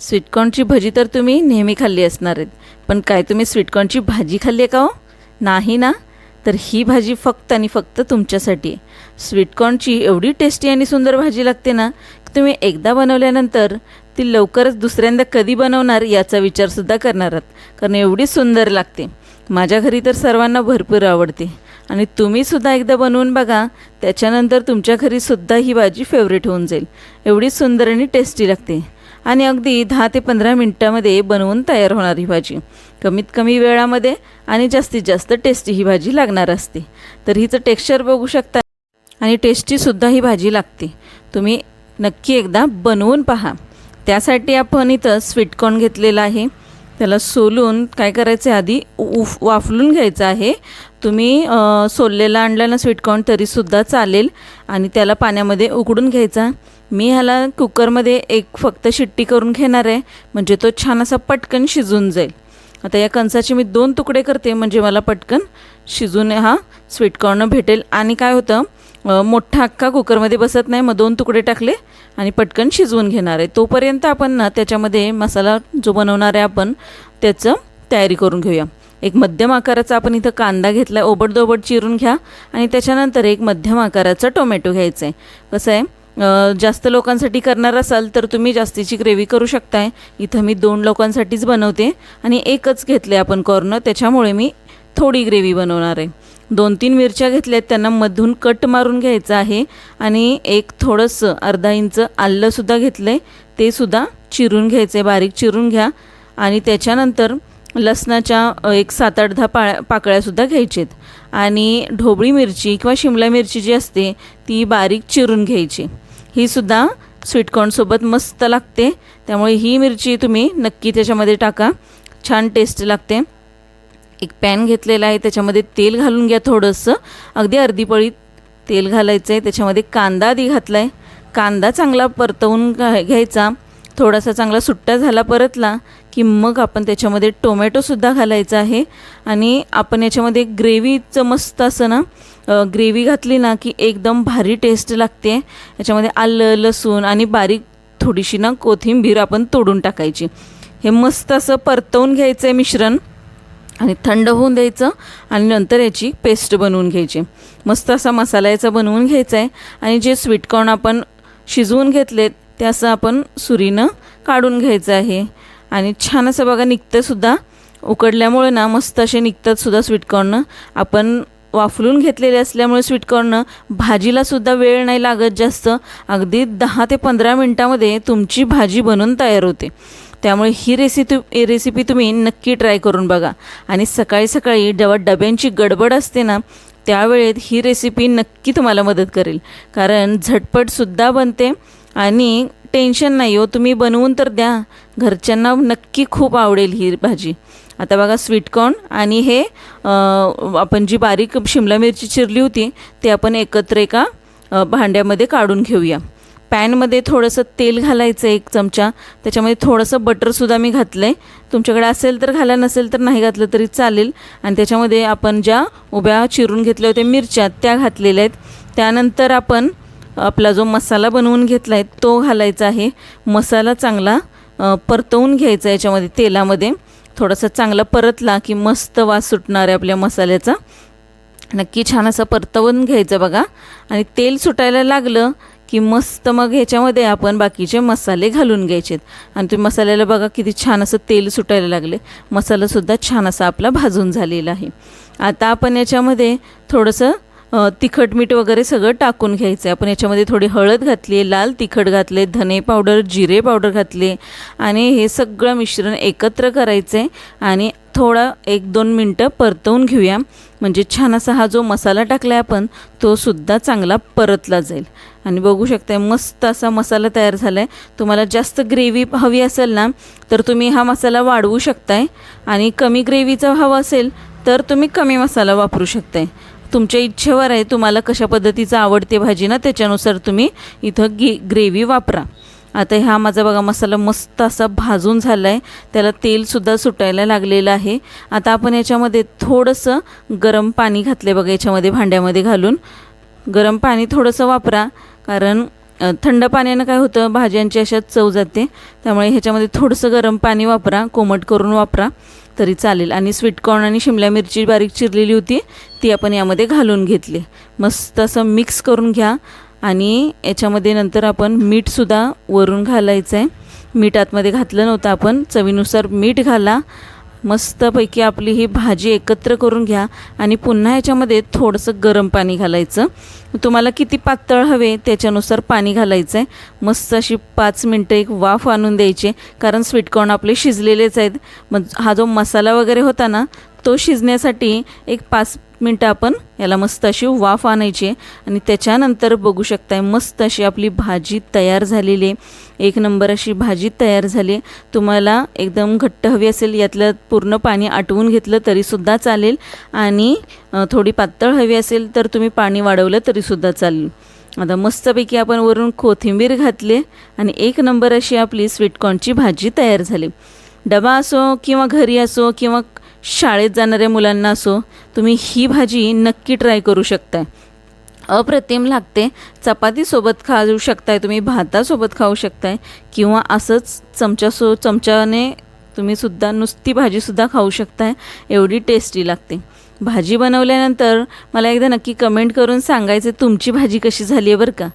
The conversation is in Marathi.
स्वीटकॉर्नची भजी तर तुम्ही नेहमी खाल्ली असणार आहेत. पण काय तुम्ही स्वीटकॉर्नची भाजी खाल्ली आहे का हो? नाही ना? तर ही भाजी फक्त आणि फक्त तुमच्यासाठी. आहे स्वीटकॉर्नची एवढी टेस्टी आणि सुंदर भाजी लागते ना की तुम्ही एकदा बनवल्यानंतर ती लवकरच दुसऱ्यांदा कधी बनवणार याचा विचारसुद्धा करणार आहात. कारण एवढी सुंदर लागते. माझ्या घरी तर सर्वांना भरपूर आवडते. आणि तुम्हीसुद्धा एकदा बनवून बघा त्याच्यानंतर तुमच्या घरीसुद्धा ही भाजी फेवरेट होऊन जाईल. एवढी सुंदर आणि टेस्टी लागते. आणि अगदी दहा ते पंधरा मिनटामध्ये बनवून तयार होणार ही भाजी. कमीत कमी वेळामध्ये आणि जास्तीत जास्त टेस्टी ही भाजी लागणार असते. तर हिचं टेक्स्चर बघू शकता. आणि टेस्टीसुद्धा ही भाजी लागते. तुम्ही नक्की एकदा बनवून पहा. त्यासाठी आपण इथं स्वीटकॉर्न घेतलेला आहे. त्याला सोलून काय करायचं आहे? आधी उफ वाफलून घ्यायचं आहे. तुम्ही सोललेला आणला ना स्वीटकॉर्न तरीसुद्धा चालेल. आणि त्याला पाण्यामध्ये उकडून घ्यायचा. मी ह्याला कुकरमध्ये एक फक्त शिट्टी करून घेणार आहे. म्हणजे तो छान असा पटकन शिजून जाईल. आता या कणसाचे मी दोन तुकडे करते म्हणजे मला पटकन शिजून हा स्वीटकॉर्न भेटेल. आणि काय होतं मोठा अख्खा कुकरमध्ये बसत नाही मग दोन तुकडे टाकले आणि पटकन शिजवून घेणार आहे. तोपर्यंत आपण ना त्याच्यामध्ये मसाला जो बनवणार आहे आपण त्याचं तयारी करून घेऊया. एक मध्यम आकाराचा आपण इथं कांदा घेतला आहे ओबडदोबड चिरून घ्या. आणि त्याच्यानंतर एक मध्यम आकाराचा टोमॅटो घ्यायचा आहे. कसं आहे जास्त लोकांसाठी करणार असाल तर तुम्ही जास्तीची ग्रेव्ही करू शकताय. इथं मी दोन लोकांसाठीच बनवते आणि एकच घेतले आपण कॉर्न त्याच्यामुळे मी थोडी ग्रेव्ही बनवणार आहे. दोन तीन मिरच्या घेतल्यात त्यांना मधून कट मारून घ्यायचं आहे आणि एक थोडंसं अर्धा इंच आल्लंसुद्धा घेतलं आहे ते सुद्धा चिरून घ्यायचं आहे बारीक चिरून घ्या. आणि त्याच्यानंतर लसणाच्या एक सात आठ दहा पाळ्या पाकळ्यासुद्धा घ्यायचेत. आणि ढोबळी मिरची किंवा शिमला मिरची जी असते ती बारीक चिरून घ्यायची. ही सुद्धा स्वीटकॉर्नसोबत मस्त लागते. त्यामुळे ही मिरची तुम्ही नक्की त्याच्यामध्ये टाका. छान टेस्ट लागते. एक पॅन घेतलेला आहे त्याच्यामध्ये तेल घालून घ्या थोडंसं. अगदी अर्धी पळी तेल घालायचं आहे त्याच्यामध्ये कांदा आधी घातला आहे कांदा चांगला परतवून घ्यायचा. थोडासा चांगला सुट्टा झाला परतला की मग आपण त्याच्यामध्ये टोमॅटोसुद्धा घालायचा आहे. आणि आपण याच्यामध्ये ग्रेव्हीचं मस्त असं ना ग्रेव्ही घातली ना की एकदम भारी टेस्ट लागते. याच्यामध्ये आलं लसूण आणि बारीक थोडीशी ना कोथिंबीर आपण तोडून टाकायची. हे मस्त असं परतवून घ्यायचं आहे मिश्रण आणि थंड होऊन द्यायचं आणि नंतर याची पेस्ट बनवून घ्यायची. मस्त असा मसाला याचा बनवून घ्यायचा आहे आणि जे स्वीटकॉर्न आपण शिजवून घेतलेत ते असं आपण सुरीनं काढून घ्यायचं आहे. आणि छान असं बघा निघतंसुद्धा उकडल्यामुळे ना मस्त असे निघतात सुद्धा स्वीटकॉर्न आपण वाफलून घेतलेले असल्यामुळे स्वीटकॉर्न भाजीलासुद्धा वेळ नाही लागत जास्त. अगदी दहा ते पंधरा मिनटामध्ये तुमची भाजी बनून तयार होते. त्यामुळे ही रेसिपी रेसिपी तुम्ही नक्की ट्राय करून बघा. आणि सकाळी सकाळी जेव्हा डब्यांची गडबड असते ना त्यावेळेत ही रेसिपी नक्की तुम्हाला मदत करेल. कारण झटपटसुद्धा बनते आणि टेन्शन नाही हो तुम्ही बनवून तर द्या. घरच्यांना नक्की खूप आवडेल ही भाजी. आता बघा स्वीटकॉर्न आणि हे आपण जी बारीक शिमला मिरची चिरली होती ते आपण एकत्र एका भांड्यामध्ये काढून घेऊया. पॅनमध्ये थोडंसं तेल घालायचं एक चमचा. त्याच्यामध्ये थोडंसं बटरसुद्धा मी घातलं आहे तुमच्याकडे असेल तर घाला नसेल तर नाही घातलं तरी चालेल. आणि त्याच्यामध्ये आपण ज्या उभ्या चिरून घेतल्या होत्या मिरच्या त्या घातलेल्या आहेत. त्यानंतर आपण आपला जो मसाला बनवून घेतला आहे तो घालायचा आहे. मसाला चांगला परतवून घ्यायचा याच्यामध्ये तेलामध्ये. थोडासा चांगला परतला की मस्त वास सुटणार आहे आपल्या मसाल्याचा. नक्की छान असं परतवून घ्यायचं बघा. आणि तेल सुटायला लागलं की मस्त मग ह्याच्यामध्ये आपण बाकीचे मसाले घालून घ्यायचेत आणि तुम्ही मसाल्याला बघा किती छान असं तेल सुटायला लागले. मसालासुद्धा छान असा आपला भाजून झालेला आहे. आता आपण याच्यामध्ये थोडंसं तिखट मीठ वगैरे सगळं टाकून घ्यायचं आहे आपण याच्यामध्ये थोडी हळद घातली आहे लाल तिखट घातले धने पावडर जिरे पावडर घातले आणि हे सगळं मिश्रण एकत्र करायचं आहे आणि थोडा एक दोन मिनटं परतवून घेऊया. म्हणजे छान असा हा जो मसाला टाकला आहे आपण तो सुद्धा चांगला परतला जाईल. आणि बघू शकताय मस्त असा मसाला तयार झाला आहे तुम्हाला जास्त ग्रेव्ही हवी असेल ना तर तुम्ही हा मसाला वाढवू शकताय. आणि कमी ग्रेव्हीचा हवा असेल तर तुम्ही कमी मसाला वापरू शकताय. तुमच्या इच्छेवर आहे तुम्हाला कशा पद्धतीचं आवडते भाजी ना त्याच्यानुसार तुम्ही इथं गी ग्रेव्ही वापरा. आता हा माझा बघा मसाला मस्त असा भाजून झाला आहे त्याला तेलसुद्धा सुटायला लागलेलं आहे. आता आपण याच्यामध्ये थोडंसं गरम पाणी घातलं बघा याच्यामध्ये भांड्यामध्ये घालून. गरम पाणी थोडंसं वापरा कारण थंड पाण्यानं काय होतं? भाज्यांची अशा चव जाते. त्यामुळे ह्याच्यामध्ये थोडंसं गरम पाणी वापरा कोमट करून वापरा तरी चालेल. आणि स्वीटकॉर्न आणि शिमला मिरची बारीक चिरलेली होती ती आपण यामध्ये घालून घेतली. मस्त असं मिक्स करून घ्या. आणि याच्यामध्ये नंतर आपण मीठसुद्धा वरून घालायचं आहे मीठ आतमध्ये घातलं नव्हतं आपण. चवीनुसार मीठ घाला. मस्तपैकी आपली ही भाजी एकत्र करून घ्या आणि पुन्हा याच्यामध्ये थोडंसं गरम पाणी घालायचं. तुम्हाला किती पातळ हवे त्याच्यानुसार पाणी घालायचं आहे मस्त अशी पाच मिनटं एक वाफ आणून द्यायची कारण स्वीटकॉर्न आपले शिजलेलेच आहेत. मग हा जो मसाला वगैरे होता ना तो शिजण्यासाठी एक पाच मिनटं आपण याला मस्त अशी वाफ आणायची आणि त्याच्यानंतर बघू शकताय मस्त अशी आपली भाजी तयार झालेली एक नंबर अशी भाजी तयार झाली तुम्हाला एकदम घट्ट हवी असेल यातलं पूर्ण पाणी आटवून घेतलं तरीसुद्धा चालेल. आणि थोडी पातळ हवी असेल तर तुम्ही पाणी वाढवलं तरीसुद्धा चालेल. आता मस्तपैकी आपण वरून कोथिंबीर घातले आणि एक नंबर अशी आपली स्वीटकॉर्नची भाजी तयार झाली डबा असो किंवा घरी असो किंवा शाळेत जाणाऱ्या मुलांना असो तुम्ही ही भाजी नक्की ट्राय करू शकताय. अप्रतिम लागते. चपातीसोबत खाऊ शकताय तुम्ही भातासोबत खाऊ शकताय किंवा असंच चमच्यासो चमच्याने तुम्ही सुद्धा नुसती भाजीसुद्धा खाऊ शकताय एवढी टेस्टी लागते. भाजी बनवल्यानंतर मला एकदा नक्की कमेंट करून सांगायचं तुमची भाजी कशी झाली आहे बरं का?